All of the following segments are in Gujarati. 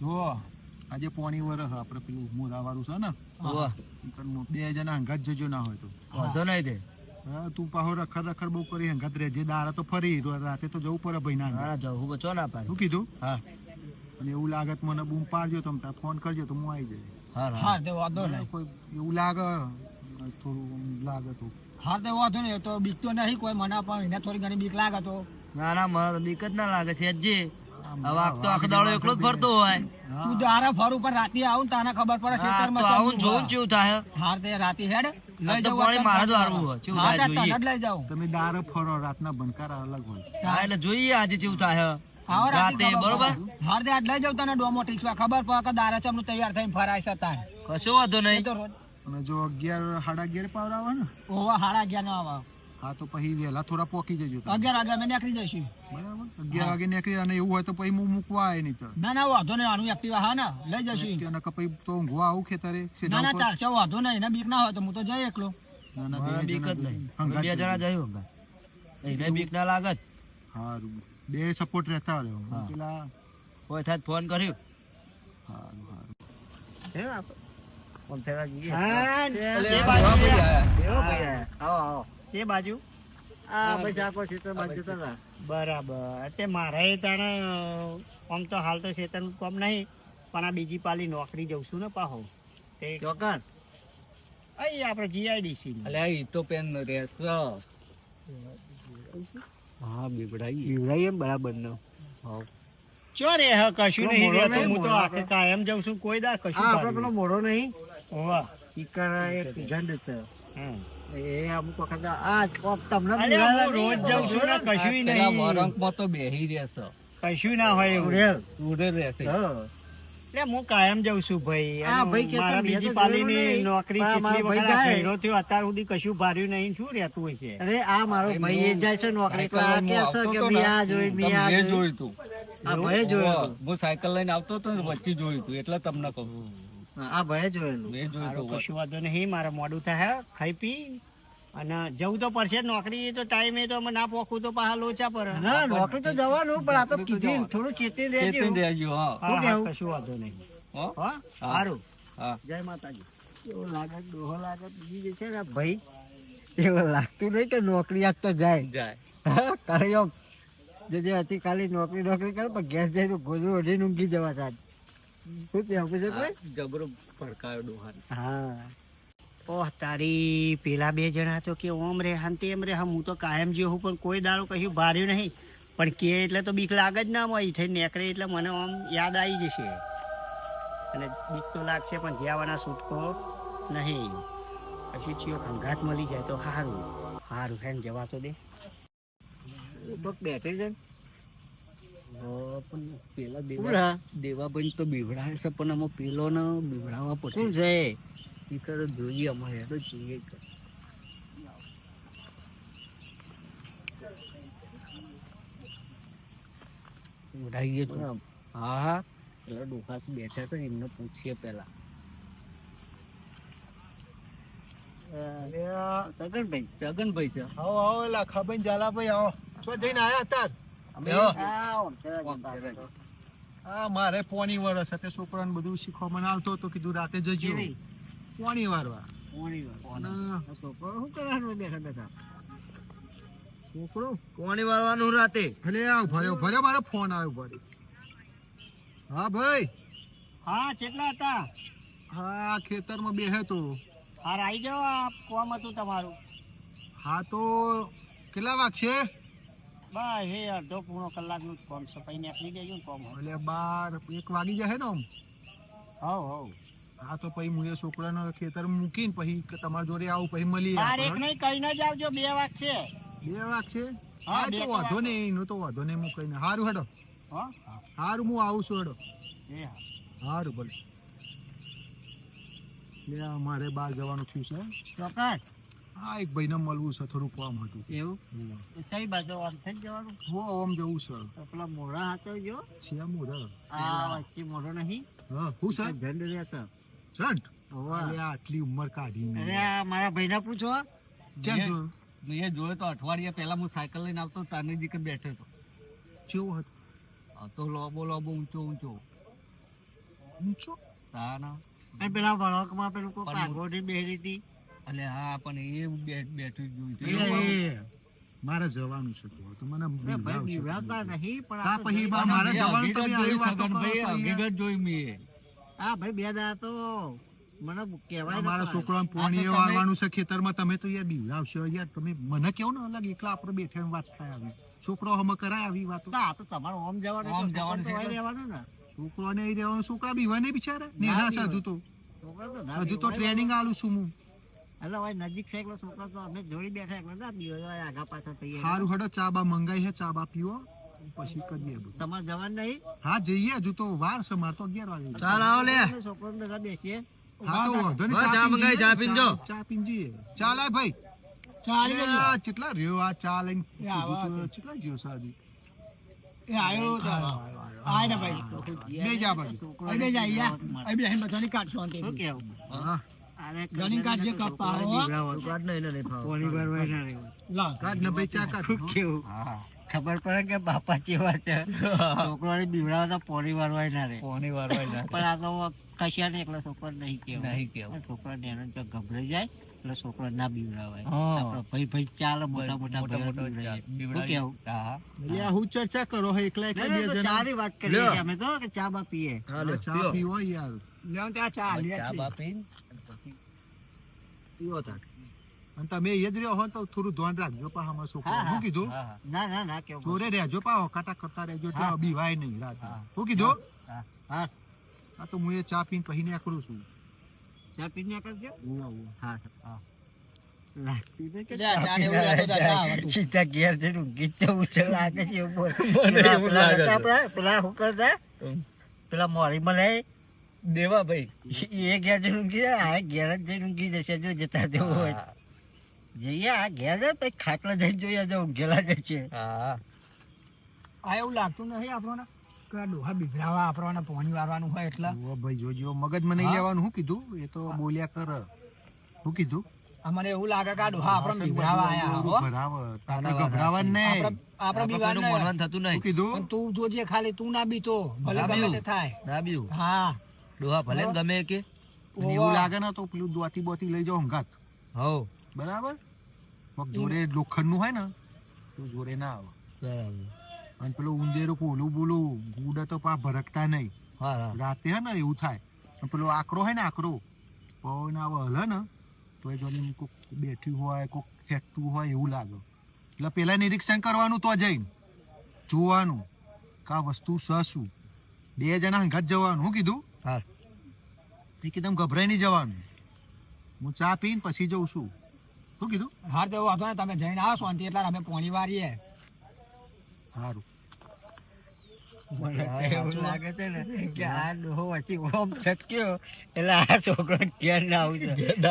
જો આજે પોણી વરસ આપણે પેલું મોરાવાળું છે ને. બે જણા હંગાત જજો ના હોય તો. વાંધો નહીં તે. હા તું પાહો રખડ રખડ બહુ કરી હંગાત રહેજે દાડા તો ફરી રાતે તો જવું પડે ભાઈ ના જવું ચો ના પાડે. શું કીધું? હા. અને એવું લાગે મને બૂમ પાડજો તમે તાર ફોન કરજો તો હું આવી જઈશ. હા હા તે વાંધો નહીં. કોઈ એવું લાગે થોડું લાગે તો. હા તે વાંધો નહીં. તો બીક તો નહીં કોઈ મને પણ એને થોડી ઘણી બીક લાગે તો. ના ના મને બીક જ ના લાગે છે હજી હવે તો આખો દાડો એકલો જ ફરતો હોય. તું દારા ફર ઉપર રાતે આવું તને ખબર પડે હા, ખેતરમાં આવું ચાલવું જોવું થાય. હાર તે રાતે હેડ આ તો પાણી મારે જ વારવું હોય. કેવું થાય જોઈએ. લઈ જાઉં. તમે દારે ફરો રાતના બંકારા અલગ હોય હા. એટલે જોઈએ આજે કેવું થાય. રાતે રાતે બરોબર? હાર તે આટલા લઈ જાઉં તને ડોમો ખબર પડે કે દારા ચમનું તૈયાર થઈને ફરાય છે તાન કશો વાંધો નહીં. અને જો અગિયાર સાડા અગિયાર પાવર આવે ને? ઓવા હાડા અગિયાર નો આવે. હા તો પછી વહેલા થોડા પોકી જજો. અગિયાર વાગે અમે નીકળી જઈશું. બરાબર? અગિયાર વાગે નીકળી અને એવું હોય તો પછી હું મૂકવા આવે નહીં તો. ના ના વાંધો નહીં આનું એક્ટિવા હા ના લઈ જશું. અને પછી તો ઊંઘવા આવું ખેતરે ના ના. ચાલશે વાંધો નહીં એને બીક ના હોય તો હું તો જઈ એકલો. ના, ના, બે બીક જ નહીં. બે જણા. જયું એને બીક ના લાગે સારું બે સપોર્ટ રહેતા હોય પેલા કોઈ થાય ફોન કર્યો. હા જઈએ. હા. આવો, આવો. તે બાજુ આ બરાબર. તે મારે તારે આમ તો હાલ તો શેતરનું કામ નહીં પણ આ બીજી પાલી નોકરી જઉં છું ને પાહો. તે ચોકન. અહીં આપણે જીઆઈડીસી એટલે ઈ તો પેન રહેશ. હા બીવડાઈ પીવડાઈ એમ બરાબર નો. હાવ. ચો રે હ કશું નહીં રે હું તો આખે કાયમ જઉં છું કોઈ દા કશું આપણો પેલો મોઢો નહીં. નહીં. હોવા. હમ. એ અમુક વખત આ તમને અલ્યા, હું બિલાડા રોજ જાઉં છું ને, બરોબર? નહીં. વરંકમાં તો બેહી રહેશે. કશું ના હોય એવું ઉડેલ, ઉડેલ રહેશે. એટલે હું કાયમ જઉં છું ભાઈ આ ભાઈ કે મારા બીજી પાલીની નોકરી પણ આ જેટલી મારો વખત ભાઈ આ જાય. કર્યો થયો અત્યાર સુધી કશું ભાર્યું નહીં શું રહેતું હોય છે અરે આ મારો ભાઈ, ભાઈ એ જાય છે નોકરી તો આ છે કે મેં આ જોઈ, મેં આ જોઈ. જોયું તું. આ. હું સાયકલ લઈને આવતો હતો ને વચ્ચે જોયું તું એટલે તમને કહું આ ભાઈ જોયેલું. મેં જોયું કશું વાંધો નહીં મારે મોડું થાય ખાઈ પી અને જવું તો પડશે નોકરી તો ટાઈમે તો અમે ના પોખું તો પાછા લોચા પર ના નોકરી તો જવાનું પણ આ તો કીધું થોડું ચેતી રહેજો. રહેજો હા. હા, હા, કેવું? કશું વાંધો નહીં હો? હો. સારું. હા. જય માતાજી. એવું લાગે? ડોહો લાગે? બીજી જે છે ને ભાઈ એવું લાગતું નહીં કે નોકરી આજ તો જાય. જાય. કરે જે જે હતી કાલી નોકરી નોકરી કરે પણ ગેસ જઈને ગોદરું ઓઢીને ઊંઘી જવા સાહેબ. જબરો ભડકાયો ડોહાને. હા. ઓહ તારી પેલા બે જણા તો કે ઓમ રે હન તેમ રે હું તો કાયમ હું પણ કોઈ દાડો કશું ભાર્યું નહીં. પણ કે એટલે તો બીક લાગે જ ના મળી થઈ નેકરે એટલે મને આમ યાદ આવી જશે. અને બીક તો લાગશે પણ જ્યાવાના છૂટકો નહીં. પછી ચિયો ખંઘાત મળી જાય તો સારું સારું હેન જવા તો દે. બેઠે બેઠી છે પણ પેલા દેવા દેવાભાઈ તો બીવડાવે છે પણ આમાં પેલો ને બીવડાવવા કોણ પડશે છે? ઈ કરે જોઈએ અમારે હેડો જોઈએ. ઉડાઈએ તો. હા હા. પેલા ડોખાસ બેઠા છે એમને પૂછીએ પેલા. સગનભાઈ જગનભાઈ. છે. આવો આવો એલા ખાબન જાલાભાઈ આવો. તો જઈને આયા હતા હા. મારે પોણી વરસ હતી છોકરાને બધું શીખવા મને આવતો હતો કીધું રાતે જજો. પોણી વારવા. છોકરો કોણી રાતે. ભલે આવ ભર્યો ભર્યો મારો ફોન આવ્યો ભર્યો હા ભાઈ. હા કેટલા હતા? હા ખેતરમાં બેહે તો. હાર આવી જાઓ આ કોમ હતું તમારું? હા તો કેટલા વાગશે? બસ એ અડધો પૂર્ણો કલાકનું જ કોમ છે. પછી નીકળી જજો કોમ એટલે બાર એક વાગી જશે ને આમ? હવ હવ. હા તો પછી હું એ છોકરાને ખેતર મૂકીને પછી તમારી જોડે આવું પછી મળીએ બાર એક નહીં કઈ ન જાવજો બે વાગ છે. બે વાગ છે? હા બે તો વાંધો નહીં એનું તો વાંધો નહીં હું કઈ સારું હેડો. હો? સારું હું આવું છું હેડો. એ હા. સારું ભલે. લે મારે બહાર જવાનું થયું છે. ચોક્કસ. હા એક ભાઈને મળવું છે થોડું કામ હતું. એવું? કઈ બાજુ આમ થઈ જવાનું? હો આમ જવું છે. પેલા મોઢા હાથે જો. છે મોઢા. આ વચ્ચે મોઢો નહીં. હા હું સર ઝંડ રહ્યા સર હોવા. આટલી ઉંમર કાઢી. અરે મારા ભાઈને પૂછો. કેમ મેં- જોયો તો અઠવાડિયા પહેલા હું સાયકલ લઈને આવતો તાની કે બેઠો હતો. કેવું હતું? આ તો લોબો લોબો ઊંચો ઊંચો. ઊંચો? તાના. અને પેલા વળકમાં પેલું કોઈ પાઘોડી બેહરી હતી? એટલે હા પણ એ બેઠ બેઠું જોયું મારે જવાનું છે તો. તો મને બીવડાવશે. નહીં પણ આ પછી બા- મારે જવાનું તો તમે આવી વાત ભાઈ હકીકત જોઈ મે. આ ભાઈ બે દા તો મને કહેવાય મારા. છોકરાને પોણીએ વાળવાનું છે ખેતરમાં. તમે તો યાર બીવડાવશો યાર. તમે મને કેવો ને અલગ એકલા આપણે બેઠા વાત થાય આવી. છોકરો હમ કરાય આવી વાત. આ તો તમારો ઓમ જવાનું ઓમ જવાનું છોકરો છે રહેવાનું ને. છોકરોને અહીં રહેવાનું. છોકરા બીવા ને બિચારા. નેના છે બીવાય. તો. છોકરો તો ના હજુ તો ટ્રેનિંગ આલું છું હું. એટલે ભાઈ નજીક છે એટલે છોકરો તો અમે જોડી બેઠા એટલે ના બીવાય, આગા પાછા થઈએ. સારું હડો ચા બા મંગાઈ છે ચા બા પીવો પછી કરીએ તમારે જવાનું નહીં? હા જઈએ હજુ તો વાર છે મારે તો અગિયાર વાગે. ચાલ આવો લે. છોકરો બધા બેસીએ. હા તો વાંધો નહીં, ચા મંગાઈ, ચા પીને ચા પીને ચાલ આય ભાઈ. એ કેટલા રહ્યો આ ચા લઈને કીધું તો કેટલા જ્યો છે હજી? બે જા ભાઈ. છોકરો બે જાય શું કેવું? હા. ઘણી કાઢજે હો. બીવડાવો. કાઢ ને એને નહીં ફાવે. પોણી ભરવાય ના રહેવું. કાઢ ને ભાઈ ચા કાઢ કેવું? ખબર પડે કે બાપા કેવા છે? છોકરાને તો પોણી વારવાય ના રે પોણી વારવાય ના પણ આ તો કશિયા ને એકલા છોકરા નહીં કેવું નહીં કેવું. છોકરા ને એને ગભરાઈ જાય એટલે છોકરા ના બીવડાવાય. આપડે ભાઈ ભાઈ ચાલે મોટા મોટા બીવડાવી. કેવું? હા. એટલે હું ચર્ચા કરો હે એકલા એકલા બે જણા. ચાની વાત કરીએ અમે તો કે ચા બા પીએ. ચા પીવો યાર. ચા બા પીને પીવો તાર. અને તમે એ જ રહ્યો હો તો થોડું ધ્યાન રાખજો પા અમારા છોકરા. શું કીધું. ના ના ના કેવું ચોરે રહેજો પા કાટા કરતા રહેજો એટલે બીવાય નહીં રાતે. શું કીધું? હા. હા. તો હું એ ચા પીને પછી નીકળું છું. ચા પીને ઉવા. હા હા. પેલા- મોરી પેલા દેવા ભાઈ એ ઘેર જઈને ઊંઘી જાય આ ઘેર જ જઈને ઊંઘી જશે જો જતા જવું હોય. જઈએ આ ઘેર જાય પછી ખાટલા જઈને જોઈએ જો ઊંઘેલા જશે હા. આ એવું લાગતું નથી આપણને? ડોહા બીભરાવા આપણને પોણી વારવાનું હોય એટલે? ભાઈ જોજો મગજમાં નહીં લેવાનું શું કીધું? એ તો બોલ્યા કર. હું કીધું? અમને એવું લાગે કે આ ડોહા આપણને બીભરાવા આયા હો. ભરાવ તારે ગભરાવાનું આપણે આપણે બીવાન. માનવાનું થતું નહીં. કીધું? તું જોજે ખાલી તું ના બીતો. ભલે ના ગમે તે થાય. હા. ડોહા ભલે ગમે કે એવું લાગે ને તો પેલું દોતી બોતી લઈ જાઓ હંગાત. હો બરાબર? જોડે લોખંડનું હોય ને તો જોડે ના આવે. બરાબર. અને પેલું ઉંદેરું કોલું બોલું ગુડ તો પા ભરકતા નહીં. રાતે હે ને એવું થાય. પેલો આકરો હોય ને આકરો પવન આવે હલે ને તો એ જોડે કોક બેઠ્યું હોય કોક ફેંકતું હોય એવું લાગે. એટલે પેલા નિરીક્ષણ કરવાનું તો જઈને જોવાનું કા વસ્તુ સ શું. બે જણા હંગાત જવાનું શું કીધું? હા. ગભરાઈ નહીં જવાનું. હું ચા પીને પછી જઉં છું. શું કીધું? હાર તો વાંધો ને તમે જઈને આવો શાંતિ એટલે અમે પોણી વારીએ. સારું એવું લાગે છે ને. કે આ ડોહો વચ્ચે ઓમ છટક્યો એટલે આ છોકરો ઘેર ના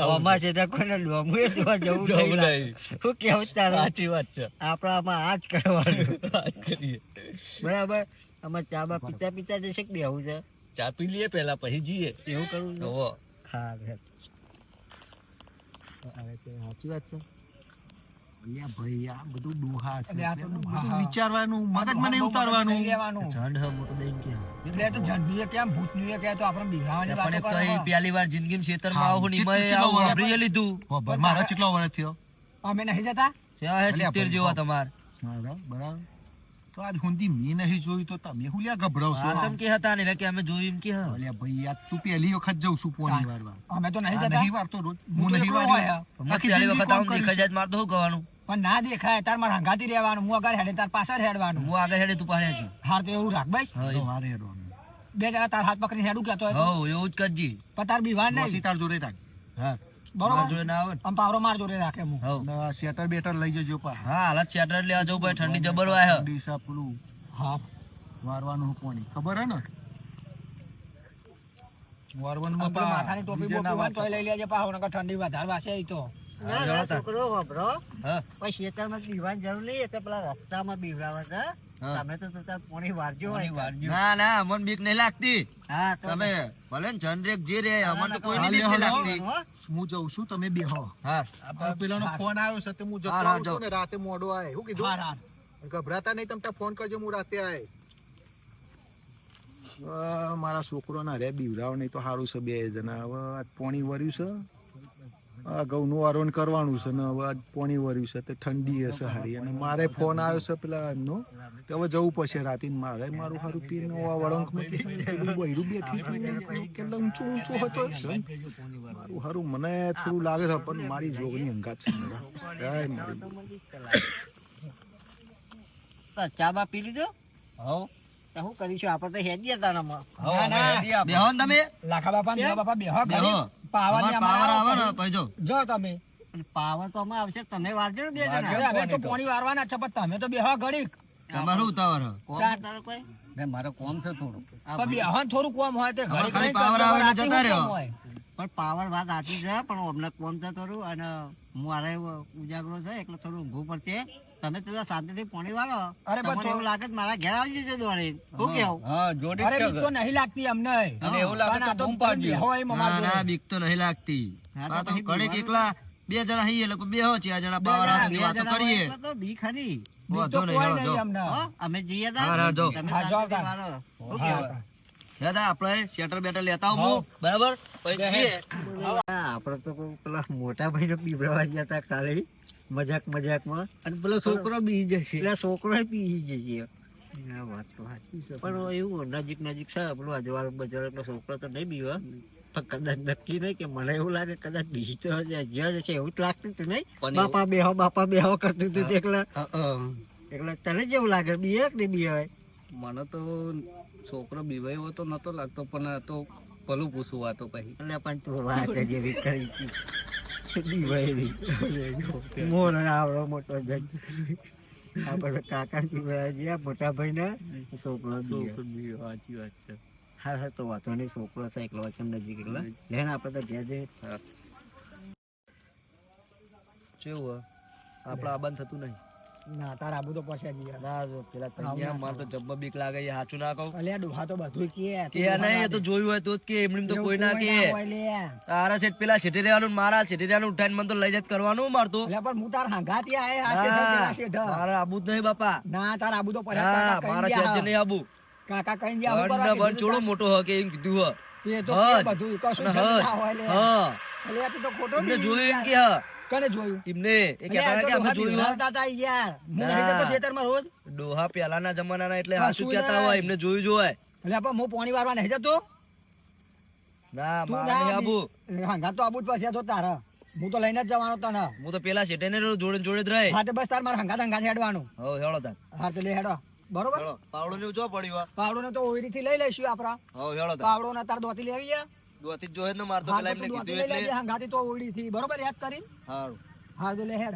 આમાં છે. કોઈને લોમું એ જોવા જવું જવું નહીં લાગે. નહીં. શું કેવું તારું? સાચી વાત છે. આપણે આમાં આ જ કરવાનું બરાબર? આમાં ચા બા પીતા પીતા જશે કે બેહવું છે? ચા પી લઈએ પહેલા પછી જઈએ. એવું કરું હોવો. હા સાચી વાત છે. ભાઈ આ બધું ડોહા છે. વિચારવાનું ઉતારવાનું. કે. એટલે તો કેમ ભૂતનુંએ કે તો આપણે વાતો કરે પહેલી વાર જિંદગીમાં ખેતરમાં આવું ને કેટલું- આવું? લીધું. મારો કેટલો વર્ષ થયો? અમે નહીં જતા? જેવા. તમાર. બરાબર. તો આજ હુંદી મેં નહીં જોયું તો તમે હું લ્યા ગભરાવશો આમ કે હતા ને કે અમે જોયું કે હા. અલ્યા ભાઈ આ તું પહેલી વખત જઉં છું પોની વારવા અમે તો નહીં જતા. નહીં વારતો રોજ. હું નહીં વાર્યો હોય. પહેલી વખત આવું? દેખાઈ જાય મારે તો શું કરવાનું પણ ના દેખાય તાર માર હંગાતી રહેવાનું. હું આગળ હેડે તાર પાછળ હેડવાનું. હું આગળ હેડે તું પાડે છું હાર તો એવું રાખ ભાઈ હા, તો હેડવાનું. બે જણા તાર હાથ પકડીને હેડું કહેતો હોય તો. હઉ, એવું જ કરજી. પણ તાર બીવાન નહીં. તાર જોડે રાખ. હા. બરોબર? જોડે ના આવે ને? આમ પાવરો માર જોડે રાખે હું. હઉ. અને આ શેટર બેટર લઈ જજો પા હા હાલત શેટર લેવા જવું ભાઈ ઠંડી જબર વાય હે. પેલું હા. વારવાનું હું ખબર હે ને? વારવાનું આમ માથાની ટોપી બોપી હોય લઈ લેજે પાહો નકર ઠંડી વધારે વાસે તો. ના છોકરો વાપરો. જરૂર નહીં પેલા રસ્તામાં બીવડાવે છે. તમે તો પોણી વારજો ના ના અમને બીક નહીં લાગતી. હા તમે ભલે જનરેક જે રે અમને તો નહીં લાગતી. હો. જઉં છું તમે બેહો હા. પેલા પેલાનો ફોન આવ્યો છે તે હું જતો આવું ને રાતે મોડો આય. શું કીધું? ગભરાતા નહીં તમે ફોન કરજો હું રાતે આય. મારા છોકરો ના રે બીવરાવ નહીં તો સારું છે બે જણા. હવે પોણી વર્યું છે. આ ઘઉંનું વારોણ કરવાનું છે ને હવે આજ પોણી વર્યું છે તે ઠંડી હશે સારી અને મારે ફોન આવ્યો છે પેલા એમનો કે હવે જવું પડશે રાતે ને મારે મારું સારું પીને આ વળંકમાં પેલું બૈરું બેઠું કેટલો ઊંચો ઊંચો હતો. મારું સારું મને થોડું લાગે છે પણ મારી જોગની અંગાત છે જય મારી. ચા બા પી લીધો? તો શું કરીશું આપણે તો હેડીએ તારામાં બેહો તમે. લાખા બાપા કેમ? બાપા બેહો બેહો. પાવર આવે ને પછી જો જો તમે. પાવર તો અમે આવશે. તમે વારજો ને બે જણા. અમે તો પોણી વારવાના છે પણ તમે તો બેહો ઘડીક. તમારે શું ઉતાવળ હે? કોમ તારો કોઈ? મારે કોમ છે થોડું. આ પણ બેહો થોડું કોમ હોય તે આવે જતા રહ્યો. પણ પાવર વાત સાચી છે પણ અમને કોમ તો કરું અને મારે ઉજાગરો છે એટલે થોડું ઊંઘવું પડશે. તમે તો શાંતિથી પાણી વાળો. અરે પણ એવું લાગે મારા ઘેર આવી જશે દોડી શું કેવું? હા જોડી અરે બીક તો નહીં લાગતી અમને. અને એવું લાગે તો બૂમ પાડજો. બેહો એમ ના ના બીક તો નહીં લાગતી. આ તો કડે એકલા બે જણા હઈએ લોકો બેહો ચાર જણા બે પાવર જણા- હાથે બે વાતો કરીએ. તો બીક ખરી બીક તો વાંધો નહીં, કોઈ નહીં અમને. અમે જઈએ તા. હા, હા, જો. તમે હા, હા, કેવું? દાદા આપણે શેટર બેટર લેતા આવું હું. બરાબર? પછી. આપણે તો પેલા મોટા ભાઈ નો પીવડાવવા ગયા હતા કાલે. મજાક મજાકમાં. અને પેલો છોકરો બી જશે. એટલે છોકરો પી જશે. આ વાત તો સાચી છે. પણ એવું નજીક નજીક છે પેલો અજવાળ બજવાળ એટલે છોકરો તો નહીં બીવા. પણ કદાચ નક્કી નહીં કે મને એવું લાગે કદાચ બીજી તો જ્યાં જશે એવું જ લાગતું હતું નહીં. બાપા બેહો બાપા બેહો કરતું હતું એકલા એટલે તને જેવું લાગે બીએ કે બીએ? મને તો છોકરો બીવાયો તો નતો લાગતો પણ તો ભલું પૂછવું વાતો પછી. એટલે પણ તું વાત જેવી કરી બીવાયેલી. મોર આવડો મોટો જજ આપણે કાકા પીવાયા ગયા મોટા ભાઈ ને છોકરો સાચી વાત છે હા હા તો વાંધો નહીં છોકરો છે નજીક એકલા લેને આપણે તો ઘેર જઈએ કેવું થતું નહીં ના તારા આબુ તો પછી ગયા ના જો પેલા તૈયા માર તો જબ્બા બીક લાગે એ હાચું ના કહું. અલ્યા ડોહા તો બધું કે કે નહીં એ તો જોયું હોય તો જ કે એમણી તો કોઈ ના કે. તારા સેટ પેલા સેટે રહેવાનું મારા સેટે રહેવાનું ઉઠાઈને મને તો લઈ જત કરવાનું મારતો અલ્યા પણ હું તાર હાંગાથી આયે આ સેટે પેલા શેઠ. મારે આબુ જ નહીં બાપા. ના તારા આબુ તો હા કાકા મારા કઈ નહીં આબુ. કાકા કઈ ગયા હું બન બન છોડો મોટો હકે કે એમ કીધું હ. તે તો બધું કશું ના હોય લે. હા. અલ્યા તું તો ખોટો જોયું કે હ. કને જોયું? એમને એ કહેતા કે અમે જોયું હતા યાર. હું. નહીં જતો ખેતરમાં રોજ. ડોહા પેલાના જમાનાના એટલે હા, શું કહેતા હોય એમને જોયું જોય એટલે પણ હું પોણી વારવા નહીં જતો. ના મારે આબુ. હા તો આબુ જ પછી તો તારા. હું તો લઈને જ જવાનો તને. હું તો પેલા શેઠે ને જોડે જોડે જ રહે. હા તો બસ તાર મારા હાંગા હાંગા હેડવાનું. હો હેડો તાર. હા તો લે હેડો. બરોબર? પાવડો ને જો પડ્યું પાવડો ને તો ઓઈરી થી લઈ લઈશું આપડા હો હેડો તાર. પાવડો ને તાર દોતી લેવી છે? દોતી જ ને મારતો પેલા તો એમને કીધું એટલે હાંગાથી તો ઓયડી થી બરોબર યાદ કરી? હારું. હા તો લે હેડ.